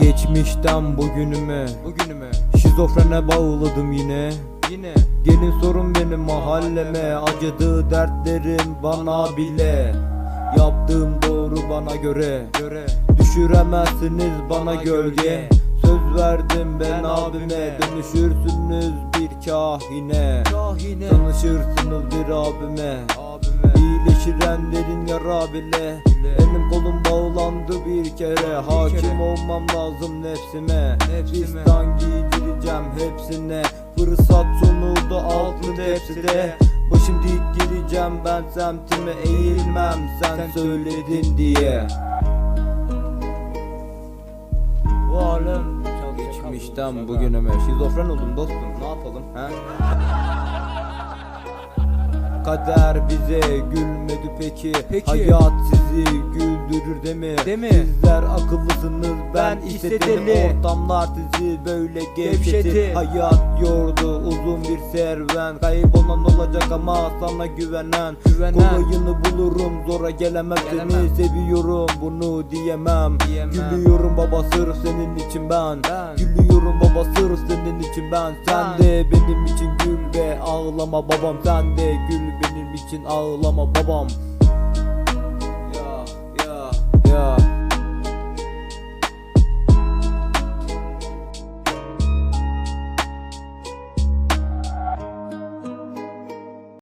Geçmişten bugünüme Bugünüme. Şizofrene bağladım yine. Yine. Gelin sorun benim mahalleme. Acıdığı dertlerim bana bile. Yaptığım doğru bana göre. Göre. Düşüremezsiniz bana gölge. Söz verdim ben, abime. Dönüşürsünüz bir kahine. Kahine. Tanışırsınız bir abime. Abime. İyileşiren derin yara bile. Elim kolum Hakim kere. olmam lazım nefsime. Fistan giydireceğim hepsine Fırsat sunuldu altın tepside Başım dik gireceğim ben semtime eğilmem Sen, Sen söyledin diye alem geçmişten bugünüme Şizofren oldum dostum ne yapalım he? Kader bize gülmedi peki, Peki. Hayat sizi değil mi? Değil mi? Sizler akıllısınız ben, Ben. Ortamlar sizi böyle Gevşetti. Hayat yordu uzun bir serüven Kaybolan olacak ama sana güvenen, Güvenen. Kolayını bulurum zora gelemem, Gelemem. Seni seviyorum bunu diyemem. Diyemem. Gülüyorum baba sırf senin için ben, Ben. Gülüyorum baba sırf senin için ben Sen Ben. de benim için gül ve ağlama babam Sen de gül benim için ağlama babam